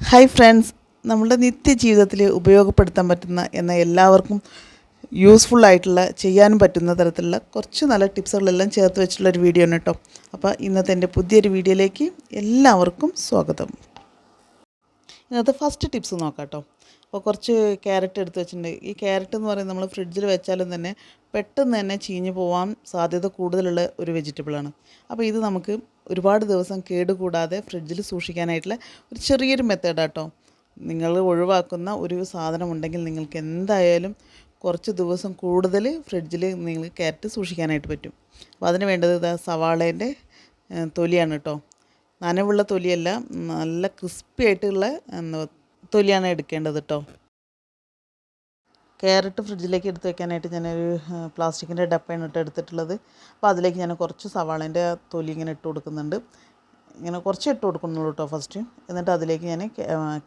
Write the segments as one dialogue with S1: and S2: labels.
S1: Hi friends നമ്മുടെ നിത്യജീവിതത്തിൽ ഉപയോഗപ്പെടുത്താൻ പറ്റുന്ന എന്ന എല്ലാവർക്കും യൂസ്ഫുൾ ആയിട്ടുള്ള ചെയ്യാനും പറ്റുന്ന തരത്തിലുള്ള കുറച്ച് നല്ല ടിപ്സുകളെല്ലാം ചേർത്ത് വെച്ചിട്ടുള്ള ഒരു വീഡിയോ ആണ് കേട്ടോ അപ്പോൾ ഇന്നത്തെ എന്റെ പുതിയൊരു വീഡിയോയിലേക്ക് എല്ലാവർക്കും സ്വാഗതം. ഇന്നത്തെ ഫസ്റ്റ് ടിപ്സ് നോക്കാം കേട്ടോ അപ്പോൾ കുറച്ച് ക്യാരറ്റ് എടുത്ത് വെച്ചിട്ടുണ്ട്. ഈ ക്യാരറ്റ് എന്ന് പറയുന്നത് നമ്മൾ ഫ്രിഡ്ജിൽ വെച്ചാലും തന്നെ പെട്ടെന്ന് തന്നെ ചീഞ്ഞു പോകാൻ സാധ്യത കൂടുതലുള്ള ഒരു വെജിറ്റബിളാണ് അപ്പോൾ ഇത് നമുക്ക് ഒരുപാട് ദിവസം കേടുകൂടാതെ ഫ്രിഡ്ജിൽ സൂക്ഷിക്കാനായിട്ടുള്ള ഒരു ചെറിയൊരു മെത്തേഡാട്ടോ നിങ്ങൾ ഒഴിവാക്കുന്ന ഒരു സാധനം ഉണ്ടെങ്കിൽ നിങ്ങൾക്ക് എന്തായാലും കുറച്ച് ദിവസം കൂടുതൽ ഫ്രിഡ്ജിൽ നിങ്ങൾ ക്യാരറ്റ് സൂക്ഷിക്കാനായിട്ട് പറ്റും. അപ്പോൾ അതിന് വേണ്ടത് സവാളേന്റെ തൊലിയാണ് കേട്ടോ നനവുള്ള തൊലിയല്ല നല്ല ക്രിസ്പി ആയിട്ടുള്ള തൊലിയാണ് എടുക്കേണ്ടത് കേട്ടോ ക്യാരറ്റ് ഫ്രിഡ്ജിലേക്ക് എടുത്ത് വെക്കാനായിട്ട് ഞാനൊരു പ്ലാസ്റ്റിക്കിന്റെ ഡപ്പയാണ് ഇട്ട് എടുത്തിട്ടുള്ളത്. അപ്പോൾ അതിലേക്ക് ഞാൻ കുറച്ച് സവാളേന്റെ തൊലി ഇങ്ങനെ ഇട്ട് കൊടുക്കുന്നുണ്ട്. ഇങ്ങനെ കുറച്ച് ഇട്ട് കൊടുക്കുന്നുള്ളൂ കേട്ടോ ഫസ്റ്റ്. എന്നിട്ട് അതിലേക്ക് ഞാൻ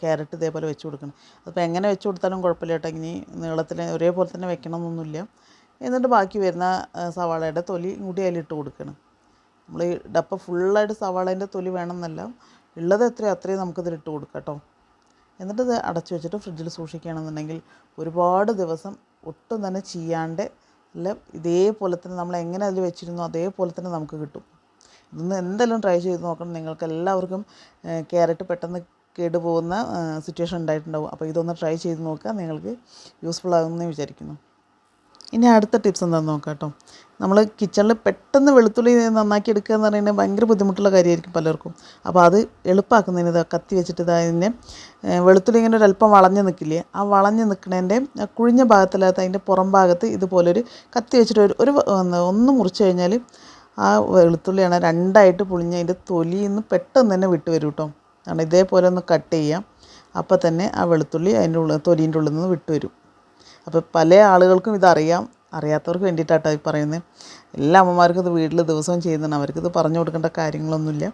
S1: ക്യാരറ്റ് ഇതേപോലെ വെച്ച് കൊടുക്കണം. അപ്പോൾ എങ്ങനെ വെച്ച് കൊടുത്താലും കുഴപ്പമില്ല കേട്ടോ ഇനി നീളത്തിൽ ഒരേപോലെ തന്നെ വെക്കണം എന്നൊന്നുമില്ല എന്നിട്ട് ബാക്കി വരുന്ന സവാളയുടെ തൊലി കൂടി അതിലിട്ട് കൊടുക്കണം. നമ്മൾ ഈ ഡപ്പ ഫുള്ളായിട്ട് സവാളേന്റെ തൊലി വേണമെന്നല്ല. ഉള്ളത് എത്രയോ അത്രയും നമുക്കിതിലിട്ട് കൊടുക്കാം കേട്ടോ എന്നിട്ട് ഇത് അടച്ചു വെച്ചിട്ട് ഫ്രിഡ്ജിൽ സൂക്ഷിക്കുകയാണെന്നുണ്ടെങ്കിൽ ഒരുപാട് ദിവസം ഒട്ടും തന്നെ ചെയ്യാണ്ട് എല്ലാം ഇതേപോലെ തന്നെ നമ്മൾ എങ്ങനെ അതിൽ വെച്ചിരുന്നോ അതേപോലെ തന്നെ നമുക്ക് കിട്ടും. ഇതൊന്ന് എന്തെല്ലാം ട്രൈ ചെയ്ത് നോക്കണം. നിങ്ങൾക്ക് എല്ലാവർക്കും ക്യാരറ്റ് പെട്ടെന്ന് കേടുപോകുന്ന സിറ്റുവേഷൻ ഉണ്ടായിട്ടുണ്ടാവും. അപ്പോൾ ഇതൊന്ന് ട്രൈ ചെയ്ത് നോക്കുക. നിങ്ങൾക്ക് യൂസ്ഫുൾ ആകുമെന്ന് വിചാരിക്കുന്നു. ഇനി അടുത്ത ടിപ്സ് എന്താണെന്ന് നോക്കാം കേട്ടോ. നമ്മൾ കിച്ചണിൽ പെട്ടെന്ന് വെളുത്തുള്ളി നന്നാക്കി എടുക്കുക എന്ന് പറയുന്നത് ഭയങ്കര ബുദ്ധിമുട്ടുള്ള കാര്യമായിരിക്കും പലർക്കും. അപ്പോൾ അത് എളുപ്പമാക്കുന്നതിന് ഇതാ കത്തി വെച്ചിട്ട് ഇതാ ഇതിനെ വെളുത്തുള്ളി ഇങ്ങനെ ഒരല്പം വളഞ്ഞ് നിൽക്കില്ലേ ആ വളഞ്ഞ് നിൽക്കുന്നതിന്റെ കുഴിഞ്ഞ ഭാഗത്തല്ലാത്ത അതിന്റെ പുറം ഭാഗത്ത് ഇതുപോലൊരു കത്തി വെച്ചിട്ട് ഒരു ഒരു ഒന്ന് മുറിച്ച് കഴിഞ്ഞാൽ ആ വെളുത്തുള്ളിയാണ് രണ്ടായിട്ട് പുളിഞ്ഞ് അതിന്റെ തൊലിയിൽ പെട്ടെന്ന് തന്നെ വിട്ട് വരും കേട്ടോ. കാരണം ഇതേപോലെ ഒന്ന് കട്ട് ചെയ്യാം. അപ്പോൾ തന്നെ ആ വെളുത്തുള്ളി അതിന്റെ ഉള്ളിൽ തൊലീന്റെ ഉള്ളിൽ നിന്ന് വിട്ട് വരും. അപ്പോൾ പല ആളുകൾക്കും ഇതറിയാം. അറിയാത്തവർക്ക് വേണ്ടിയിട്ടാട്ടോ ഈ പറയുന്നത് എല്ലാ അമ്മമാർക്കും ഇത് വീട്ടിൽ ദിവസവും ചെയ്യുന്നതാണ്. അവർക്കിത് പറഞ്ഞു കൊടുക്കേണ്ട കാര്യങ്ങളൊന്നുമില്ല.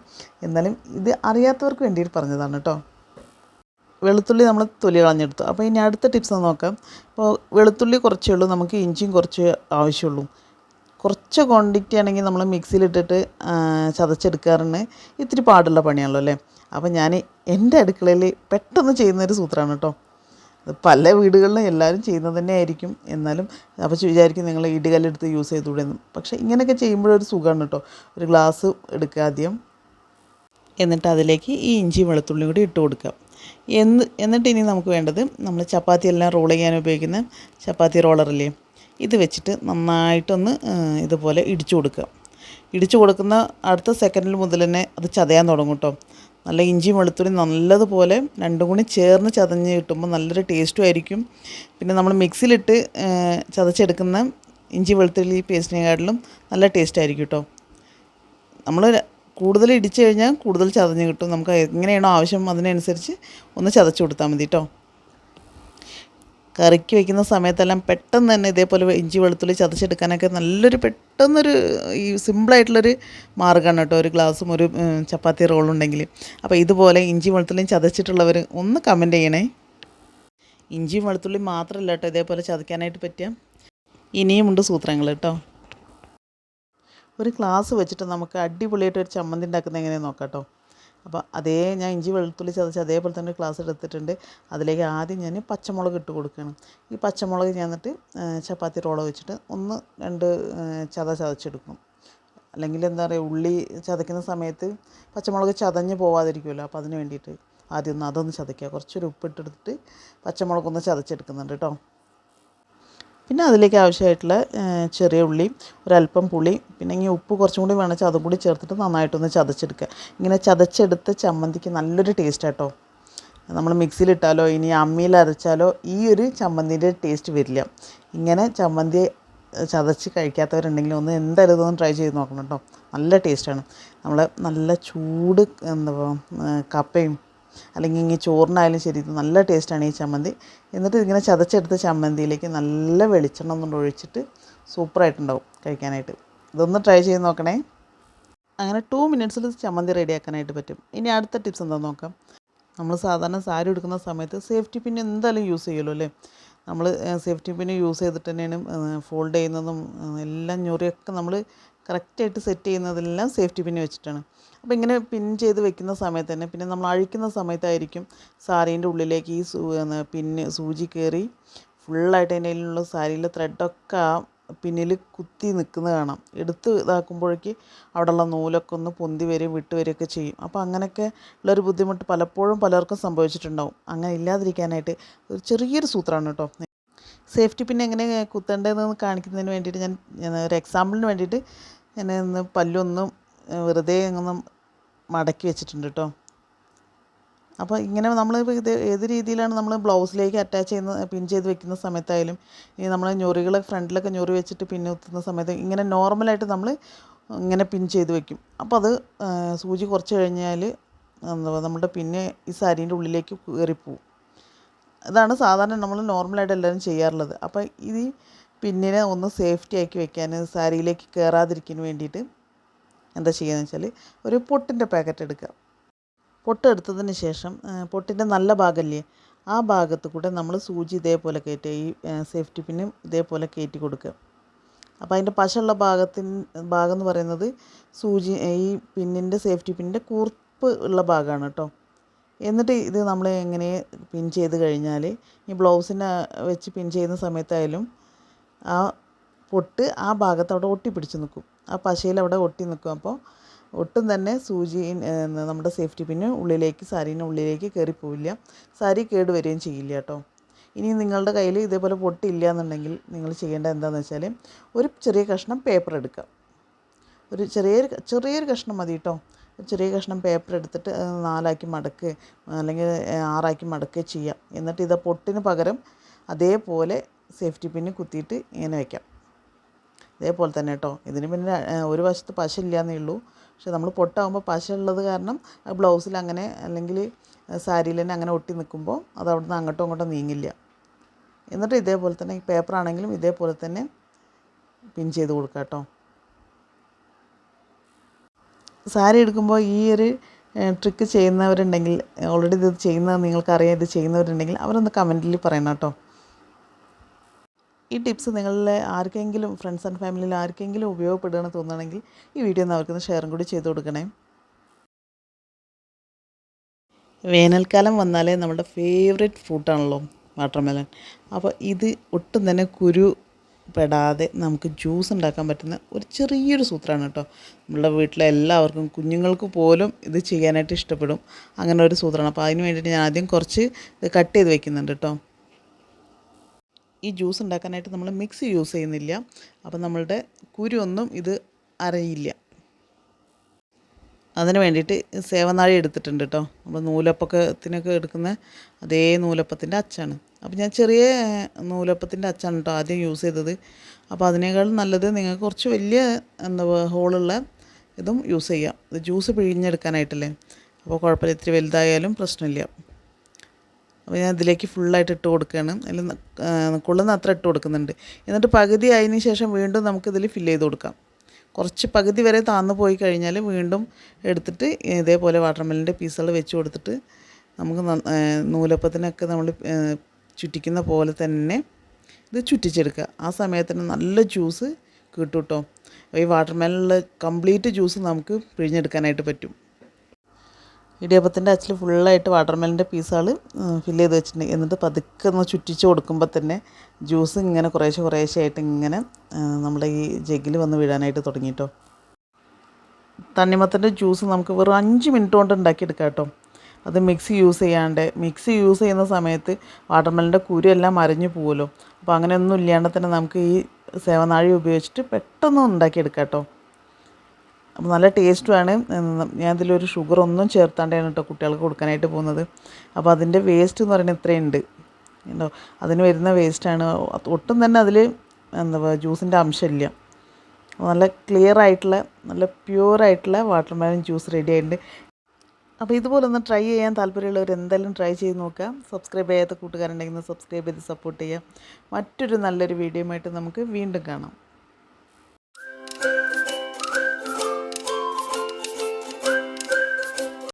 S1: എന്നാലും ഇത് അറിയാത്തവർക്ക് വേണ്ടിയിട്ട് പറഞ്ഞതാണ് കേട്ടോ വെളുത്തുള്ളി നമ്മൾ തൊലി കളഞ്ഞെടുത്തു. അപ്പോൾ ഇനി അടുത്ത ടിപ്സ് നോക്കാം. ഇപ്പോൾ വെളുത്തുള്ളി കുറച്ചേ ഉള്ളൂ നമുക്ക് ഇഞ്ചിയും കുറച്ച് ആവശ്യമുള്ളൂ. കുറച്ച് ക്വാണ്ടിറ്റി ആണെങ്കിൽ നമ്മൾ മിക്സിയിലിട്ടിട്ട് ചതച്ചെടുക്കാറുണ്ട്. ഇത്തിരി പാടുള്ള പണിയാണല്ലോ അല്ലേ? അപ്പോൾ ഞാൻ എന്റെ അടുക്കളയിൽ പെട്ടെന്ന് ചെയ്യുന്നൊരു സൂത്രമാണ് കേട്ടോ അത് പല വീടുകളിലും എല്ലാവരും ചെയ്യുന്നത് തന്നെ ആയിരിക്കും എന്നാലും അപ്പോൾ വിചാരിക്കും നിങ്ങൾ ഇടികല്ലെടുത്ത് യൂസ് ചെയ്തുകൂടെ പക്ഷേ ഇങ്ങനെയൊക്കെ ചെയ്യുമ്പോഴൊരു സുഖമാണ് കേട്ടോ. ഒരു ഗ്ലാസ് എടുക്കുക ആദ്യം. എന്നിട്ട് അതിലേക്ക് ഈ ഇഞ്ചി വെളുത്തുള്ളിയും കൂടി ഇട്ട് കൊടുക്കുക. എന്ന് എന്നിട്ട് ഇനി നമുക്ക് വേണ്ടത് നമ്മൾ ചപ്പാത്തി എല്ലാം റോൾ ചെയ്യാൻ ഉപയോഗിക്കുന്ന ചപ്പാത്തി റോളറില്ലേ ഇത് വെച്ചിട്ട് നന്നായിട്ടൊന്ന് ഇതുപോലെ ഇടിച്ചു കൊടുക്കുക. ഇടിച്ചു കൊടുക്കുന്ന അടുത്ത സെക്കൻഡിൽ മുതൽ തന്നെ അത് ചതയാൻ തുടങ്ങും കേട്ടോ. നല്ല ഇഞ്ചിയും വെളുത്തുള്ളി നല്ലതുപോലെ രണ്ടും കൂടി ചേർന്ന് ചതഞ്ഞ് കിട്ടുമ്പോൾ നല്ലൊരു ടേസ്റ്റും ആയിരിക്കും. പിന്നെ നമ്മൾ മിക്സിയിലിട്ട് ചതച്ചെടുക്കുന്ന ഇഞ്ചി വെളുത്തുള്ളി പേസ്റ്റിനെക്കാട്ടിലും നല്ല ടേസ്റ്റ് ആയിരിക്കും കേട്ടോ. നമ്മൾ കൂടുതൽ ഇടിച്ചു കഴിഞ്ഞാൽ കൂടുതൽ ചതഞ്ഞ് കിട്ടും. നമുക്ക് എങ്ങനെയാണോ ആവശ്യം അതിനനുസരിച്ച് ഒന്ന് ചതച്ച് കൊടുത്താൽ മതി കേട്ടോ. കറിക്ക് വെക്കുന്ന സമയത്തെല്ലാം പെട്ടെന്ന് തന്നെ ഇതേപോലെ ഇഞ്ചി വെളുത്തുള്ളി ചതച്ചെടുക്കാനൊക്കെ നല്ലൊരു പെട്ടെന്നൊരു ഈ സിമ്പിളായിട്ടുള്ളൊരു മാർഗമാണ് കേട്ടോ. ഒരു ഗ്ലാസ്സും ഒരു ചപ്പാത്തി റോളും ഉണ്ടെങ്കിൽ. അപ്പോൾ ഇതുപോലെ ഇഞ്ചി വെളുത്തുള്ളിയും ചതച്ചിട്ടുള്ളവർ ഒന്ന് കമന്റ് ചെയ്യണേ. ഇഞ്ചിയും വെളുത്തുള്ളി മാത്രമല്ല കേട്ടോ ഇതേപോലെ ചതയ്ക്കാനായിട്ട് പറ്റിയ ഇനിയുമുണ്ട് സൂത്രങ്ങൾ കേട്ടോ. ഒരു ഗ്ലാസ് വെച്ചിട്ട് നമുക്ക് അടിപൊളിയായിട്ട് ഒരു ചമ്മന്തി ഉണ്ടാക്കുന്നത് എങ്ങനെയാണെന്ന് നോക്കാം കേട്ടോ. അപ്പോൾ അതേ ഞാൻ ഇഞ്ചി വെളുത്തുള്ളി ചതച്ച് അതേപോലെ തന്നെ ഗ്ലാസ് എടുത്തിട്ടുണ്ട്. അതിലേക്ക് ആദ്യം ഞാൻ പച്ചമുളക് ഇട്ട് കൊടുക്കുകയാണ്. ഈ പച്ചമുളക് ഞാൻ എന്നിട്ട് ചപ്പാത്തി റോള വെച്ചിട്ട് ഒന്ന് രണ്ട് ചത ചതച്ചെടുക്കും. അല്ലെങ്കിൽ എന്താ പറയുക ഉള്ളി ചതയ്ക്കുന്ന സമയത്ത് പച്ചമുളക് ചതഞ്ഞ് പോവാതിരിക്കുമല്ലോ അപ്പോൾ അതിന് വേണ്ടിയിട്ട് ആദ്യം ഒന്ന് അതൊന്ന് ചതയ്ക്കുക. കുറച്ചൊരു ഉപ്പിട്ടെടുത്തിട്ട് പച്ചമുളകൊന്ന് ചതച്ചെടുക്കുന്നുണ്ട് കേട്ടോ. പിന്നെ അതിലേക്ക് ആവശ്യമായിട്ടുള്ള ചെറിയ ഉള്ളി ഒരല്പം പുളി പിന്നെ ഇനി ഉപ്പ് കുറച്ചും കൂടി വേണമെങ്കിൽ അതും കൂടി ചേർത്തിട്ട് നന്നായിട്ടൊന്ന് ചതച്ചെടുക്കുക. ഇങ്ങനെ ചതച്ചെടുത്ത ചമ്മന്തിക്ക് നല്ലൊരു ടേസ്റ്റ് കേട്ടോ നമ്മൾ മിക്സിയിലിട്ടാലോ ഇനി അമ്മിയിൽ അരച്ചാലോ ഈ ഒരു ചമ്മന്തിന്റെ ടേസ്റ്റ് വരില്ല. ഇങ്ങനെ ചമ്മന്തി ചതച്ച് കഴിക്കാത്തവരുണ്ടെങ്കിൽ ഒന്ന് എന്തായാലും ഇതൊന്ന് ട്രൈ ചെയ്ത് നോക്കണം കേട്ടോ. നല്ല ടേസ്റ്റാണ് നമ്മൾ നല്ല ചൂട് എന്താ കപ്പയും അല്ലെങ്കിൽ ഇങ്ങനെ ചോറിനായാലും ശരി ഇത് നല്ല ടേസ്റ്റാണ് ഈ ചമ്മന്തി. എന്നിട്ട് ഇങ്ങനെ ചതച്ചെടുത്ത ചമ്മന്തിയിലേക്ക് നല്ല വെളിച്ചെണ്ണ ഒന്നുകൊണ്ട് ഒഴിച്ചിട്ട് സൂപ്പറായിട്ടുണ്ടാവും കഴിക്കാനായിട്ട്. ഇതൊന്ന് ട്രൈ ചെയ്ത് നോക്കണേ. അങ്ങനെ ടു മിനിറ്റ്സിൽ ചമ്മന്തി റെഡിയാക്കാനായിട്ട് പറ്റും. ഇനി അടുത്ത ടിപ്സ് എന്താ നോക്കാം. നമ്മൾ സാധാരണ സാരി എടുക്കുന്ന സമയത്ത് സേഫ്റ്റി പിൻ എന്തായാലും യൂസ് ചെയ്യുമല്ലോ അല്ലേ? നമ്മൾ സേഫ്റ്റി പിൻ യൂസ് ചെയ്തിട്ട് തന്നെയാണ് ഫോൾഡ് ചെയ്യുന്നതും എല്ലാം ഞൊറിയൊക്കെ നമ്മൾ കറക്റ്റായിട്ട് സെറ്റ് ചെയ്യുന്നതെല്ലാം സേഫ്റ്റി പിൻ വെച്ചിട്ടാണ്. അപ്പോൾ ഇങ്ങനെ പിൻ ചെയ്ത് വെക്കുന്ന സമയത്ത് തന്നെ പിന്നെ നമ്മൾ അഴിക്കുന്ന സമയത്തായിരിക്കും സാരീന്റെ ഉള്ളിലേക്ക് ഈ സൂ പിന്ന് സൂചി കയറി ഫുള്ളായിട്ട് അതിന്റെ ഉള്ളിലുള്ള സാരിയിലെ ത്രെഡൊക്കെ ആ പിന്നിൽ കുത്തി നിൽക്കുന്നത് കാണാം. എടുത്ത് ഇതാക്കുമ്പോഴേക്ക് അവിടെയുള്ള നൂലൊക്കെ ഒന്ന് പൊന്തി വരും വിട്ട് വരികയൊക്കെ ചെയ്യും. അപ്പോൾ അങ്ങനെയൊക്കെ ഉള്ളൊരു ബുദ്ധിമുട്ട് പലപ്പോഴും പലർക്കും സംഭവിച്ചിട്ടുണ്ടാവും. അങ്ങനെ ഇല്ലാതിരിക്കാനായിട്ട് ഒരു ചെറിയൊരു സൂത്രമാണ് കേട്ടോ. സേഫ്റ്റി പിന്നെ എങ്ങനെ കുത്തേണ്ടതെന്ന് കാണിക്കുന്നതിന് വേണ്ടിയിട്ട് ഞാൻ ഒരു എക്സാമ്പിളിന് വേണ്ടിയിട്ട് ഞാൻ ഒന്ന് പല്ലൊന്നും വെറുതെ ഒന്നും മടക്കി വെച്ചിട്ടുണ്ട് കേട്ടോ അപ്പോൾ ഇങ്ങനെ നമ്മൾ ഇത് ഏത് രീതിയിലാണ് നമ്മൾ ബ്ലൗസിലേക്ക് അറ്റാച്ച് ചെയ്യുന്ന പിൻ ചെയ്ത് വെക്കുന്ന സമയത്തായാലും ഈ നമ്മൾ ഞൊറികൾ ഫ്രണ്ടിലൊക്കെ ഞൊറി വെച്ചിട്ട് പിന്നെ കുത്തുന്ന സമയത്ത് ഇങ്ങനെ നോർമലായിട്ട് നമ്മൾ ഇങ്ങനെ പിൻ ചെയ്ത് വെക്കും. അപ്പോൾ അത് സൂചി കുറച്ച് കഴിഞ്ഞാൽ എന്താ നമ്മുടെ പിന്നെ ഈ സാരീന്റെ ഉള്ളിലേക്ക് കയറിപ്പോവും. ഇതാണ് സാധാരണ നമ്മൾ നോർമലായിട്ട് എല്ലാവരും ചെയ്യാറുള്ളത്. അപ്പോൾ ഇത് പിന്നിനെ ഒന്ന് സേഫ്റ്റി ആക്കി വെക്കാൻ സാരിയിലേക്ക് കയറാതിരിക്കാൻ വേണ്ടിയിട്ട് എന്താ ചെയ്യുകയെന്ന് വെച്ചാൽ ഒരു പൊട്ടിന്റെ പാക്കറ്റ് എടുക്കുക. പൊട്ട് എടുത്തതിന് ശേഷം പൊട്ടിന്റെ നല്ല ഭാഗമല്ലേ ആ ഭാഗത്ത് കൂടെ നമ്മൾ സൂചി ഇതേപോലെ കയറ്റുക. ഈ സേഫ്റ്റി പിന്നും ഇതേപോലെ കയറ്റി കൊടുക്കുക. അപ്പോൾ അതിന്റെ പശയുള്ള ഭാഗത്തിന് ഭാഗം എന്ന് പറയുന്നത് സൂചി ഈ പിന്നിന്റെ സേഫ്റ്റി പിന്നിന്റെ കൂർപ്പ് ഉള്ള ഭാഗമാണ് കേട്ടോ. എന്നിട്ട് ഇത് നമ്മൾ എങ്ങനെ പിൻ ചെയ്ത് കഴിഞ്ഞാൽ ഈ ബ്ലൗസിനെ വെച്ച് പിൻ ചെയ്യുന്ന സമയത്തായാലും ആ പൊട്ട് ആ ഭാഗത്ത് അവിടെ ഒട്ടിപ്പിടിച്ച് നിൽക്കും. ആ പശയിൽ അവിടെ ഒട്ടി നിൽക്കും. അപ്പോൾ ഒട്ടും തന്നെ സൂചി നമ്മുടെ സേഫ്റ്റി പിന്ന് ഉള്ളിലേക്ക് സാരീന്റെ ഉള്ളിലേക്ക് കയറിപ്പോവില്ല സാരി കേട് വരികയും ചെയ്യില്ല കേട്ടോ. ഇനി നിങ്ങളുടെ കയ്യിൽ ഇതേപോലെ പൊട്ടില്ല എന്നുണ്ടെങ്കിൽ നിങ്ങൾ ചെയ്യേണ്ടത് എന്താണെന്ന് വെച്ചാൽ ഒരു ചെറിയ കഷ്ണം പേപ്പർ എടുക്കുക. ഒരു ചെറിയൊരു ചെറിയൊരു കഷ്ണം മതി കേട്ടോ. ചെറിയ കഷ്ണം പേപ്പർ എടുത്തിട്ട് നാലാക്കി മടക്ക് അല്ലെങ്കിൽ ആറാക്കി മടക്കുക ചെയ്യാം. എന്നിട്ട് ഇത് പൊട്ടിന് പകരം അതേപോലെ സേഫ്റ്റി പിന്ന് കുത്തിയിട്ട് ഇങ്ങനെ വയ്ക്കാം ഇതേപോലെ തന്നെ കേട്ടോ. ഇതിന് പിന്നെ ഒരു വശത്ത് പശ ഇല്ലയെന്നേ ഉള്ളൂ. പക്ഷെ നമ്മൾ പൊട്ടാകുമ്പോൾ പശ ഉള്ളത് കാരണം ബ്ലൗസിൽ അങ്ങനെ അല്ലെങ്കിൽ സാരിയിൽ തന്നെ അങ്ങനെ ഒട്ടി നിൽക്കുമ്പോൾ അത് അവിടെ നിന്ന് അങ്ങോട്ടും ഇങ്ങോട്ടും നീങ്ങില്ല. എന്നിട്ട് ഇതേപോലെ തന്നെ ഈ പേപ്പർ ആണെങ്കിലും ഇതേപോലെ തന്നെ പിൻ ചെയ്ത് കൊടുക്കുക കേട്ടോ. സാരി എടുക്കുമ്പോൾ ഈ ഒരു ട്രിക്ക് ചെയ്യുന്നവരുണ്ടെങ്കിൽ ഓൾറെഡി ഇത് ചെയ്യുന്നത് നിങ്ങൾക്കറിയാം ഇത് ചെയ്യുന്നവരുണ്ടെങ്കിൽ അവരൊന്ന് കമന്റിൽ പറയണം കേട്ടോ. ഈ ടിപ്സ് നിങ്ങളിലെ ആർക്കെങ്കിലും ഫ്രണ്ട്സ് ആൻഡ് ഫാമിലിയിൽ ആർക്കെങ്കിലും ഉപയോഗപ്പെടുകയെന്ന് തോന്നുകയാണെങ്കിൽ ഈ വീഡിയോ ഒന്ന് അവർക്കൊന്ന് ഷെയറും കൂടി ചെയ്ത് കൊടുക്കണേ. വേനൽക്കാലം വന്നാലേ നമ്മുടെ ഫേവറേറ്റ് ഫ്രൂട്ടാണല്ലോ വാട്ടർമെലൺ അപ്പോൾ ഇത് ഒട്ടും തന്നെ കുരു പെടാതെ നമുക്ക് ജ്യൂസ് ഉണ്ടാക്കാൻ പറ്റുന്ന ഒരു ചെറിയൊരു സൂത്രമാണ് കേട്ടോ. നമ്മുടെ വീട്ടിലെ എല്ലാവർക്കും കുഞ്ഞുങ്ങൾക്ക് പോലും ഇത് ചെയ്യാനായിട്ട് ഇഷ്ടപ്പെടും. അങ്ങനെ ഒരു സൂത്രമാണ്. അപ്പോൾ അതിന് വേണ്ടിയിട്ട് ഞാൻ ആദ്യം കുറച്ച് ഇത് കട്ട് ചെയ്ത് വെക്കുന്നുണ്ട് കേട്ടോ. ഈ ജ്യൂസ് ഉണ്ടാക്കാനായിട്ട് നമ്മൾ മിക്സി യൂസ് ചെയ്യുന്നില്ല. അപ്പം നമ്മളുടെ കുരുവൊന്നും ഇത് അരയില്ല. അതിന് വേണ്ടിയിട്ട് സേവനാഴി എടുത്തിട്ടുണ്ട് കേട്ടോ. നമ്മൾ നൂലപ്പക്കത്തിനൊക്കെ എടുക്കുന്ന അതേ നൂലപ്പത്തിന്റെ അച്ചാണ്. അപ്പോൾ ഞാൻ ചെറിയ നൂലപ്പത്തിന്റെ അച്ചാണ് കേട്ടോ ആദ്യം യൂസ് ചെയ്തത്. അപ്പോൾ അതിനേക്കാൾ നല്ലത് നിങ്ങൾക്ക് കുറച്ച് വലിയ എന്താ ഹോളുള്ള ഇതും യൂസ് ചെയ്യാം. ഇത് ജ്യൂസ് പിഴിഞ്ഞെടുക്കാനായിട്ടല്ലേ. അപ്പോൾ കുഴപ്പമില്ല. ഇത്തിരി വലുതായാലും പ്രശ്നമില്ല. അപ്പോൾ ഞാൻ ഇതിലേക്ക് ഫുള്ളായിട്ട് ഇട്ട് കൊടുക്കുകയാണ്. അതിൽ കൊള്ളുന്ന അത്ര ഇട്ട് കൊടുക്കുന്നുണ്ട്. എന്നിട്ട് പകുതി ആയതിന് ശേഷം വീണ്ടും നമുക്കിതിൽ ഫില്ല് ചെയ്ത് കൊടുക്കാം. കുറച്ച് പകുതി വരെ താന്നു പോയി കഴിഞ്ഞാൽ വീണ്ടും എടുത്തിട്ട് ഇതേപോലെ വാട്ടർമെലിന്റെ പീസുകൾ വെച്ച് കൊടുത്തിട്ട് നമുക്ക് നൂലപ്പത്തിനൊക്കെ നമ്മൾ ചുറ്റിക്കുന്ന പോലെ തന്നെ ഇത് ചുറ്റിച്ചെടുക്കുക. ആ സമയത്തിന് നല്ല ജ്യൂസ് കിട്ടും കേട്ടോ ഈ വാട്ടർമെലിനുള്ള കംപ്ലീറ്റ് ജ്യൂസ് നമുക്ക് പിഴിഞ്ഞെടുക്കാനായിട്ട് പറ്റും. ഇടിയപ്പത്തിന്റെ അച്ചിൽ ഫുള്ളായിട്ട് വാട്ടർമെലിന്റെ പീസുകൾ ഫില്ല് ചെയ്ത് വെച്ചിട്ടുണ്ട്. എന്നിട്ട് പതുക്കെ ഒന്ന് ചുറ്റിച്ച് കൊടുക്കുമ്പോൾ തന്നെ ജ്യൂസ് ഇങ്ങനെ കുറേശ്ശെ കുറേശ്ശെ ആയിട്ട് ഇങ്ങനെ നമ്മുടെ ഈ ജഗ്ഗിൽ വന്ന് വീഴാനായിട്ട് തുടങ്ങിയിട്ടോ തണ്ണിമത്തന്റെ ജ്യൂസ് നമുക്ക് വെറും അഞ്ച് മിനിറ്റ് കൊണ്ട് ഉണ്ടാക്കിയെടുക്കാം കേട്ടോ. അത് മിക്സി യൂസ് ചെയ്യാണ്ട് മിക്സി യൂസ് ചെയ്യുന്ന സമയത്ത് വാട്ടർമെലിന്റെ കുരു എല്ലാം അരഞ്ഞു പോകുമല്ലോ അപ്പോൾ അങ്ങനെയൊന്നും ഇല്ലാണ്ട് തന്നെ നമുക്ക് ഈ സേവനാഴി ഉപയോഗിച്ചിട്ട് പെട്ടെന്ന് ഉണ്ടാക്കിയെടുക്കാം കേട്ടോ. അപ്പോൾ നല്ല ടേസ്റ്റുമാണ് ഞാൻ ഇതിലൊരു ഷുഗർ ഒന്നും ചേർത്താണ്ടാണ് കേട്ടോ കുട്ടികൾക്ക് കൊടുക്കാനായിട്ട് പോകുന്നത്. അപ്പോൾ അതിന്റെ വേസ്റ്റ് എന്ന് പറയുന്നത് ഇത്രയുണ്ട്. ഉണ്ടോ അതിന് വരുന്ന വേസ്റ്റാണ് ഒട്ടും തന്നെ അതിൽ എന്താ പറയുക ജ്യൂസിന്റെ അംശമില്ല. നല്ല ക്ലിയർ ആയിട്ടുള്ള നല്ല പ്യൂർ ആയിട്ടുള്ള വാട്ടർമെലൻ ജ്യൂസ് റെഡി ആയിട്ടുണ്ട്. അപ്പോൾ ഇതുപോലെ ഒന്ന് ട്രൈ ചെയ്യാൻ താല്പര്യമുള്ളവർ എന്തായാലും ട്രൈ ചെയ്ത് നോക്കുക. സബ്സ്ക്രൈബ് ചെയ്യാത്ത കൂട്ടുകാരുണ്ടെങ്കിൽ സബ്സ്ക്രൈബ് ചെയ്ത് സപ്പോർട്ട് ചെയ്യുക. മറ്റൊരു നല്ലൊരു വീഡിയോയുമായിട്ട് നമുക്ക് വീണ്ടും കാണാം.